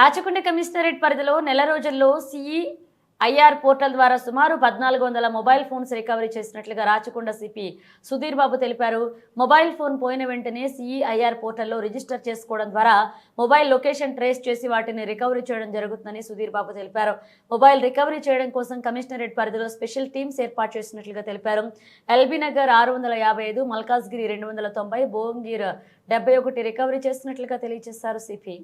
Rachakonda commissionerate పరిధిలో నెల రోజుల్లో సిఈ ఐఆర్ పోర్టల్ ద్వారా సుమారు పద్నాలుగు వందల మొబైల్ ఫోన్స్ రికవరీ చేసినట్లుగా రాచకొండ సిపి సుధీర్ బాబు తెలిపారు. మొబైల్ ఫోన్ పోయిన వెంటనే సిఈఐఆర్ పోర్టల్లో రిజిస్టర్ చేసుకోవడం ద్వారా మొబైల్ లొకేషన్ ట్రేస్ చేసి వాటిని రికవరీ చేయడం జరుగుతుందని సుధీర్ బాబు తెలిపారు. మొబైల్ రికవరీ చేయడం కోసం కమిషనరేట్ పరిధిలో స్పెషల్ టీమ్స్ ఏర్పాటు చేసినట్లుగా తెలిపారు. ఎల్బీ నగర్ ఆరు వందల యాభై ఐదు మల్కాజ్గిరి రెండు వందల తొంభై భోంగీర్ డెబ్బై ఒకటి రికవరీ చేస్తున్నట్లుగా తెలియజేశారు సిపి.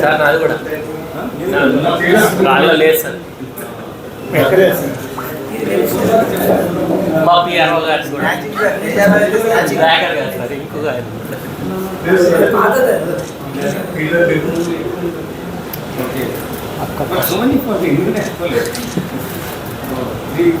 సార్ నాది కూడా రాళ్ళ లేదు సార్ మా పిఆర్ఓ గారు కూడా బ్యాగర్ గారు సార్ ఇంకొక ఆయన. So many for the internet. Three,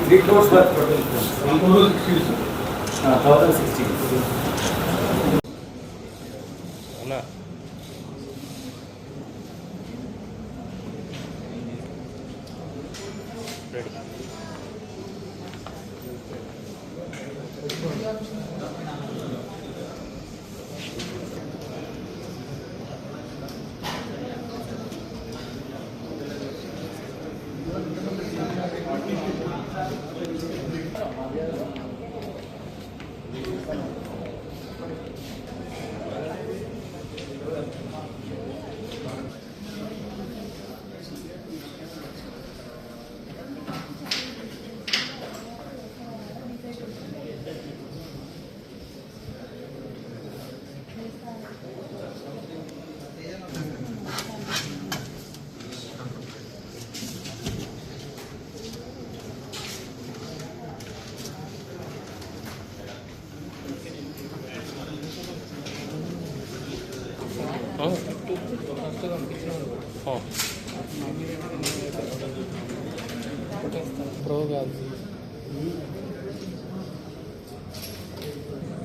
pro కాదు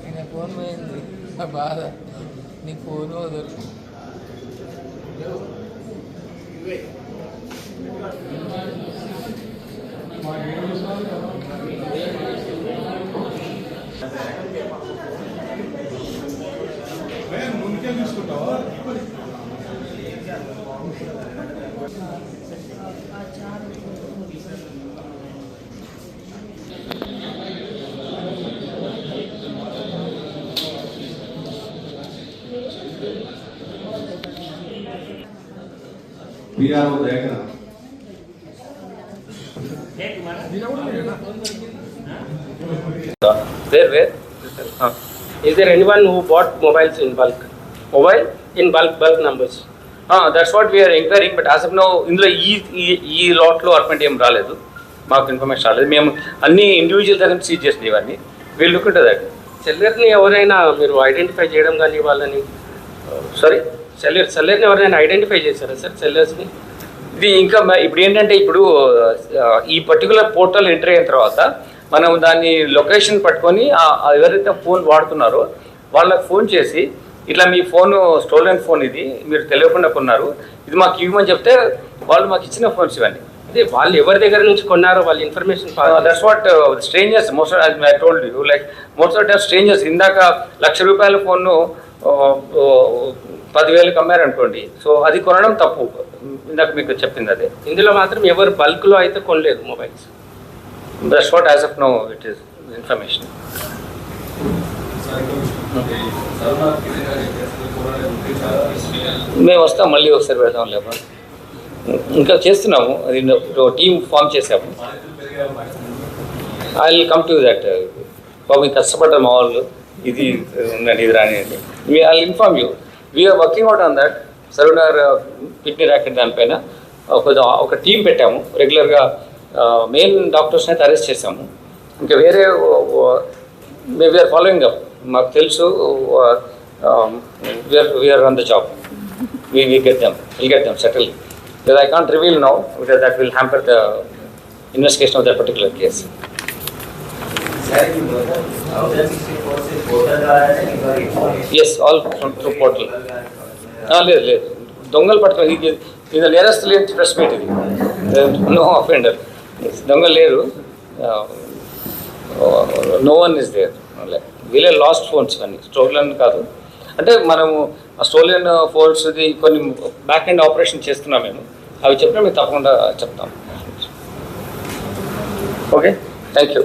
నేను ఫోన్ పోయింది నా బాధ నీ ఫోన్ వదలు where where is there anyone what mobiles in bulk mobile in bulk bulk numbers that's what we're enquiry but us PRO ఇందులో ఈ ఈ లాట్లో అర్పెంట్ ఏం రాలేదు. మాకు ఇన్ఫర్మేషన్ రాలేదు. మేము అన్ని ఇండివిజువల్ దగ్గర సీజ్ చేసిన ఇవన్నీ. వీళ్ళు ఉంటుంది చిల్లర్ని ఎవరైనా మీరు ఐడెంటిఫై చేయడం కానీ వాళ్ళని సారీ సెల్లర్ సెల్లర్ని ఎవరైనా ఐడెంటిఫై చేశారా సార్ సెల్లర్స్ని ఇది ఇంకా ఇప్పుడు ఏంటంటే ఇప్పుడు ఈ పర్టికులర్ పోర్టల్ ఎంటర్ అయిన తర్వాత మనం దాన్ని లొకేషన్ పట్టుకొని ఎవరైతే ఫోన్ వాడుతున్నారో వాళ్ళకి ఫోన్ చేసి ఇట్లా మీ ఫోన్ స్టోలెన్ ఫోన్ ఇది మీరు తెలియకుండా కొన్నారు ఇది మాకు ఇవ్వమని చెప్తే వాళ్ళు మాకు ఇచ్చిన ఫోన్స్ ఇవన్నీ. అదే వాళ్ళు ఎవరి దగ్గర నుంచి కొన్నారో వాళ్ళ information that's what strangers most I told you like most of strangers ఇందాక లక్ష రూపాయల ఫోన్ను పదివేలకు అమ్మారనుకోండి సో అది కొనడం తప్పు. ఇందాక మీకు చెప్పింది అదే. ఇందులో మాత్రం ఎవరు బల్క్లో అయితే కొనలేదు mobiles. That's what as of no it is information మేము వస్తాం మళ్ళీ ఒకసారి వెళ్దాం లేబర్ ఇంకా చేస్తున్నాము. అది టీం ఫామ్ చేసాము I will come to that బాబు కష్టపడ్డారు మా వాళ్ళు. ఇది ఉందండి ఇది రాని మీ I inform you we're working out on that సెలవునార్ kidney racket దానిపైన కొంచెం ఒక టీం పెట్టాము. రెగ్యులర్గా మెయిన్ డాక్టర్స్ని అయితే అరెస్ట్ చేసాము ఇంకా వేరే వీఆర్ ఫాలోయింగ్ అప్ మాకు తెలుసు we're run the job we we get them will get them settle I can't reveal now that will hamper the investigation of that particular case as all through portal లేదు లేదు. దొంగలు పట్టుకుని ఇది ఇది nearest లేని press meet ఇది no offender దొంగలు లేరు. నో వన్ ఇస్ దేర్ వీలే లాస్ట్ ఫోన్స్ కానీ స్టోలన్ కాదు. అంటే మనము ఆ స్టోలన్ ఫోన్స్ది కొన్ని బ్యాక్ ఎండ్ ఆపరేషన్ చేస్తున్నాం మేము. అవి చెప్పినా మేము తప్పకుండా చెప్తాం. Okay thank you